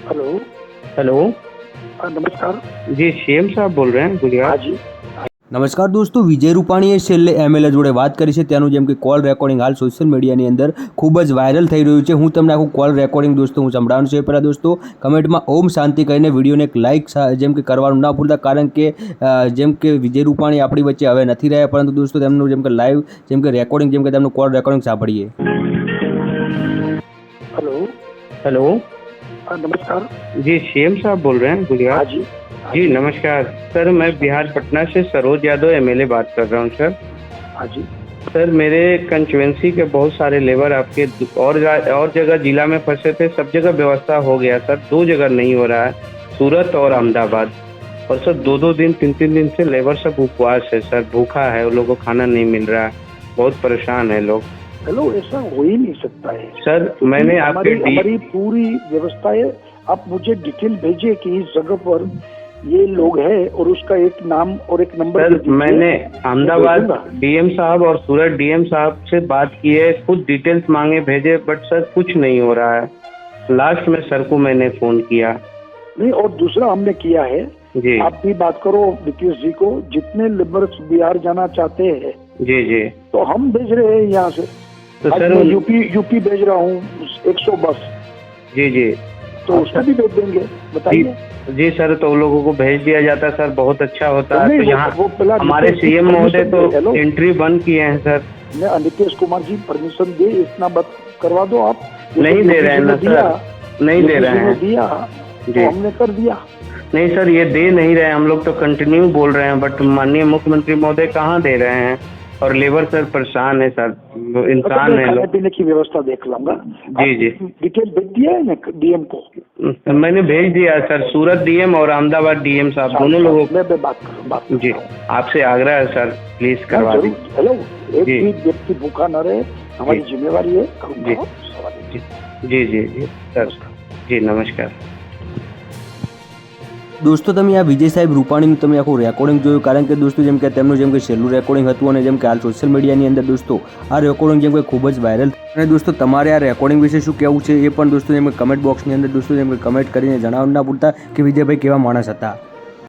Hello hello हाँ नमस्कार जी CM સાહેબ બોલ रहे हैं हाँ गुजरात जी નમસ્કાર દોસ્તો વિજય રૂપાણીએ છેલ્લે એમએલએ જોડે વાત કરી છે ત્યાંનું જેમ કે કોલ રેકોર્ડિંગ હાલ સોશિયલ મીડિયાની અંદર ખૂબ જ વાયરલ થઈ રહ્યું છે હું તમને આખું કોલ રેકોર્ડિંગ દોસ્તો હું સંભળાવું છું એ પહેલાં દોસ્તો કમેન્ટમાં ઓમ શાંતિ કહીને વિડીયોને એક લાઇક જેમ કે કરવાનું ના ભૂલતા કારણ કે અ, જેમ કે વિજય રૂપાણી આપણી વચ્ચે હવે નથી રહ્યા પરંતુ દોસ્તો તેમનું જેમ કે લાઈવ જેમ કે રેકોર્ડિંગ જેમ કે તેમનું કોલ રેકોર્ડિંગ સાંભળીએ हेलो हेलो हाँ नमस्कार। जी सीएम साहब बोल रहे हैं हाँ गुजरात जी। जी नमस्कार। सर मैं बिहार पटना से सरोज यादव एमएलए बात कर रहा हूँ सर। हाँ जी। सर मेरे कंस्टिट्यूंसी के बहुत सारे लेबर आपके और और जगह जिला में फंसे थे सब जगह व्यवस्था हो गया सर। दो जगह नहीं हो रहा है सूरत और अहमदाबाद। और सर दो दो दिन तीन तीन दिन से लेबर सब उपवास है सर। भूखा है उन लोगों को खाना नहीं मिल रहा है बहुत परेशान है लोग। हेलो ऐसा हो ही नहीं सकता है। सर मैंने आपके हमारी पूरी व्यवस्था है। आप मुझे डिटेल भेजिए कि इस जगह पर ये लोग हैं और उसका एक नाम और एक नंबर सर मैंने अहमदाबाद डीएम साहब और सूरत डीएम साहब से बात की है। खुद डिटेल्स मांगे भेजे बट सर कुछ नहीं हो रहा है। लास्ट में सर को मैंने फ़ोन किया। नहीं और दूसरा हमने किया है। जी। आप भी बात करो नीतीश जी को। जितने लेबर्स बिहार जाना चाहते हैं जी जी। तो हम भेज रहे हैं यहाँ से। तो सर मैं यूपी यूपी भेज रहा हूँ एक सौ बस। जी जी। तो उसको भी भेज देंगे बताइए। जी सर तो उन लोगों को भेज दिया जाता सर बहुत अच्छा होता है। तो यहाँ हमारे सीएम महोदय तो। एंट्री बंद किए हैं सर। मैं नीतीश कुमार जी परमिशन दे इतना बात करवा दो आप। नहीं दे रहे हैं ना सर। नहीं दे रहे हैं। दिया तो हमने कर दिया। नहीं सर ये दे नहीं रहे हम लोग तो कंटिन्यू बोल रहे हैं बट माननीय मुख्यमंत्री महोदय कहाँ दे रहे हैं? और लेबर सर परेशान है सर इंसान है खाने लोग। पीने की व्यवस्था देख लूँगा। जी, जी। डिटेल भेज दिया है ना डीएम को? मैंने भेज दिया सर सूरत डीएम और अहमदाबाद डीएम साहब दोनों लोगों मैं मैं बात बात जी आपसे आग्रह है सर प्लीज़ हाँ, करवा दीजिए। हेलो एक भी व्यक्ति भूखा न रहे हमारी जिम्मेवारी है जी। जी जी जी सर। जी नमस्कार। દોસ્તો, તમે આ વિજય સાહેબ રૂપાણીનું તમે આખું રેકોર્ડિંગ જોયું, કારણ કે દોસ્તો, જેમ કે તેમનું જેમ કે છેલ્લું રેકોર્ડિંગ હતું અને જેમ કે હાલ સોશિયલ મીડિયાની અંદર દોસ્તો, આ રેકોર્ડિંગ જેમ કે ખૂબ જ વાયરલ અને દોસ્તો, તમારે આ રેકોર્ડિંગ વિશે શું કહેવું છે એ પણ દોસ્તો જેમ કે કમેન્ટ બોક્સની અંદર દોસ્તો જેમ કે કમેન્ટ કરીને જણાવવા ના પૂરતા કે વિજયભાઈ કેવા માણસ હતા.